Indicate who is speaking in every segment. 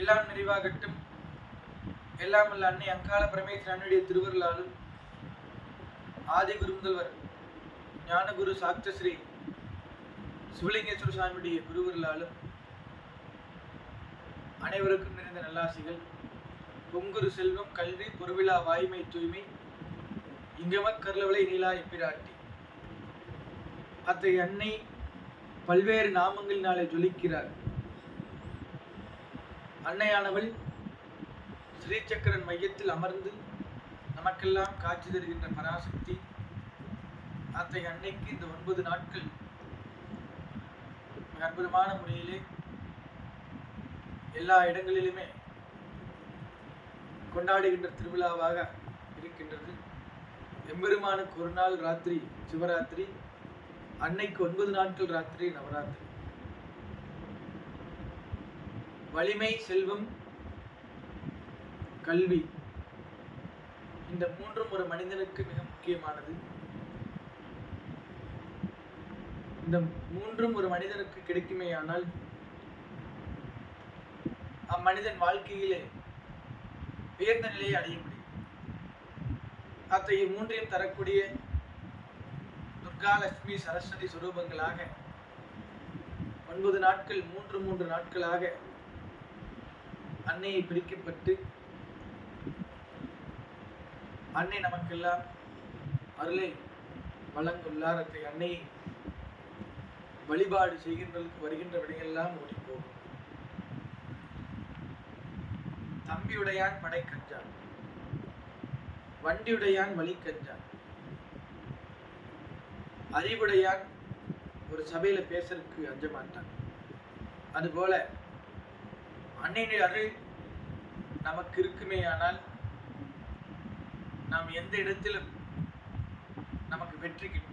Speaker 1: எல்லாம் நிறைவாகட்டும். எல்லாம் அல்ல அன்னை அங்காள பரமேஸ்வரன் அன்னுடைய திருவருளால் ஆதி குரு முதல்வர் ஞானகுரு சாக்தஸ்ரீ சிவலிங்கேஸ்வர சுவாமியுடைய குருவர்களாலும் அனைவருக்கும் நிறைந்த நல்லாசிகள். பொங்குரு செல்வம் கல்வி பொருவிழா வாய்மை தூய்மை இங்கம கருளவளை நீலா எப்பிராட்டி அத்தகைய அன்னை பல்வேறு நாமங்களினாலே ஜொலிக்கிறார். அன்னையானவள் ஸ்ரீசக்கரன் மையத்தில் அமர்ந்து நமக்கெல்லாம் காட்சி தருகின்ற பராசக்தி. அத்தகைய அன்னைக்கு இந்த ஒன்பது நாட்கள் மிக அற்புதமான முறையிலே எல்லா இடங்களிலுமே கொண்டாடுகின்ற திருவிழாவாக இருக்கின்றது. எம்பெருமானுக்கு ஒரு நாள் ராத்திரி சிவராத்திரி அன்னைக்கு ஒன்பது நாட்கள் ராத்திரி நவராத்திரி. வலிமை செல்வம் கல்வி இந்த மூன்றும் ஒரு மனிதனுக்கு மிக முக்கியமானது. இந்த மூன்றும் ஒரு மனிதனுக்கு கிடைக்குமேயானால் அம்மனிதன் வாழ்க்கையிலே உயர்ந்த நிலையை அடைய முடியும். அத்தகைய மூன்றையும் தரக்கூடிய துர்கா லட்சுமி சரஸ்வதி சுரூபங்களாக ஒன்பது நாட்கள் மூன்று மூன்று நாட்களாக அன்னையை பிரிக்கப்பட்டு அன்னை நமக்கெல்லாம் அருளை வழங்குள்ளார். அத்தகைய அன்னையை வழிபாடு செய்கின்றவர்களுக்கு வருகின்ற விடையெல்லாம் ஓடி போகும். தம்பியுடையான் படை கஞ்சான். வண்டியுடையான் வழி கஞ்சான். அறிவுடையான் ஒரு சபையில பேசுறதுக்கு அஞ்ச மாட்டான். அதுபோல அன்னையினுடைய அருள் நமக்கு இருக்குமே ஆனால் நாம் எந்த இடத்திலும் நமக்கு வெற்றி கிட்டும்.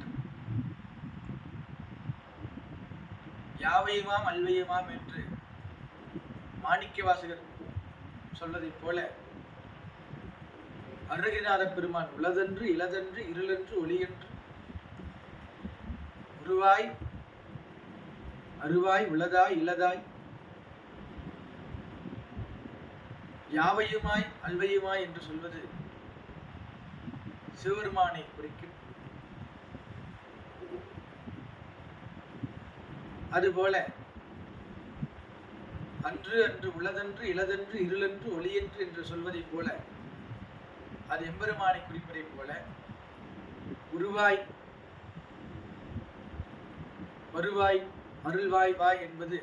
Speaker 1: யாவையுமாம் அல்வையுமாம் என்று மாணிக்க வாசகர் சொல்வதைப் போல அருகிநாத பெருமான் உளதென்று இளதென்று இருளென்று ஒளியென்று உருவாய் அருவாய் உளதாய் இளதாய் யாவையுமாய் அல்வையுமாய் என்று சொல்வது சிவபெருமானை குறிக்கும். அதுபோல அன்று அன்று உளதன்று இளதன்று இருளன்று ஒளியன்று என்று சொல்வதைப் போல அது எம்பெருமானை குறிப்பதைப் போல உருவாய் வருவாய் அருள்வாய் வாய் என்பது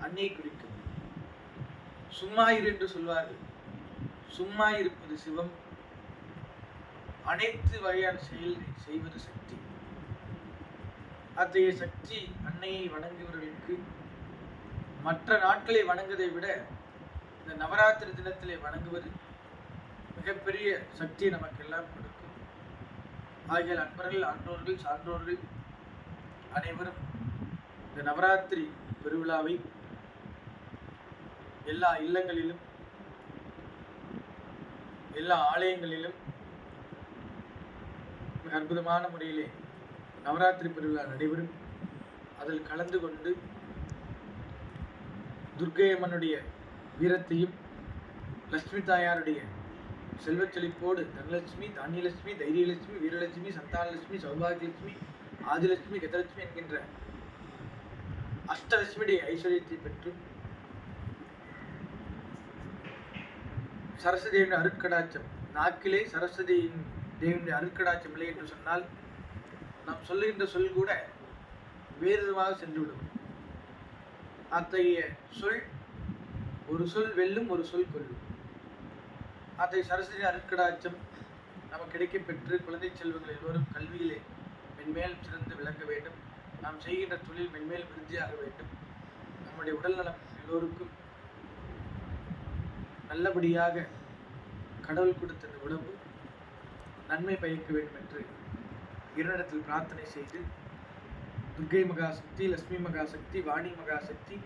Speaker 1: அன்னை குறிக்கும். சும்மா இரு என்று சொல்வார்கள். சும்மா இருப்பது சிவம். அனைத்து வகையான செயல் செய்வது சக்தி. அத்தகைய சக்தி அன்னையை வணங்குவர்களுக்கு மற்ற நாட்களை வணங்குவதை விட இந்த நவராத்திரி தினத்திலே வணங்குவது மிகப்பெரிய சக்தியை நமக்கெல்லாம் கொடுக்கும். ஆகிய அன்பர்கள் ஆன்றோர்கள் சான்றோர்கள் அனைவரும் இந்த நவராத்திரி பெருவிழாவை எல்லா இல்லங்களிலும் எல்லா ஆலயங்களிலும் அற்புதமான முறையிலே நவராத்திரி பெருவிழா நடைபெறும். அதில் கலந்து கொண்டு துர்க்கை அம்மனுடைய வீரத்தையும் லட்சுமி தாயாருடைய செல்வச் செழிப்போடு தனலட்சுமி தானியலட்சுமி தைரியலட்சுமி வீரலட்சுமி சந்தானலட்சுமி சௌபாகியலட்சுமி ஆதிலட்சுமி கதலட்சுமி என்கின்ற அஷ்டலட்சுமியுடைய ஐஸ்வர்யத்தை பெற்று சரஸ்வதியின் அருட்கடாச்சம் நாக்கிலே சரஸ்வதியின் தேவனுடைய அருட்கடாச்சம் இல்லை என்று சொன்னால் நாம் சொல்லுகின்ற சொல் கூட வேறு விதமாக சென்றுவிடும். அத்தகைய சொல் ஒரு சொல் வெல்லும் ஒரு சொல் கொல்லும். அத்தகைய சரஸ்வதி அருட்கடாச்சம் நமக்கு கிடைக்கப்பெற்று குழந்தை செல்வங்கள் எல்லோரும் கல்வியிலே மென்மேல் சிறந்து விளங்க வேண்டும். நாம் செய்கின்ற தொழில் மென்மேல் விருத்தியாக வேண்டும். நம்முடைய உடல்நலம் எல்லோருக்கும் நல்லபடியாக கடவுள் கொடுத்த இந்த உணவு நன்மை பயக்க வேண்டும் என்று இரண்டிடத்தில் பிரார்த்தனை செய்து துர்கை மகாசக்தி லட்சுமி மகாசக்தி வாணி மகாசக்தி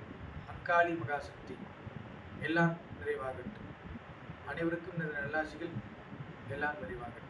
Speaker 1: அங்காளி மகாசக்தி எல்லாம் நிறைவாகட்டும். அனைவருக்கும் இந்த நல்லாசிகள். எல்லாம் நிறைவாகட்டும்.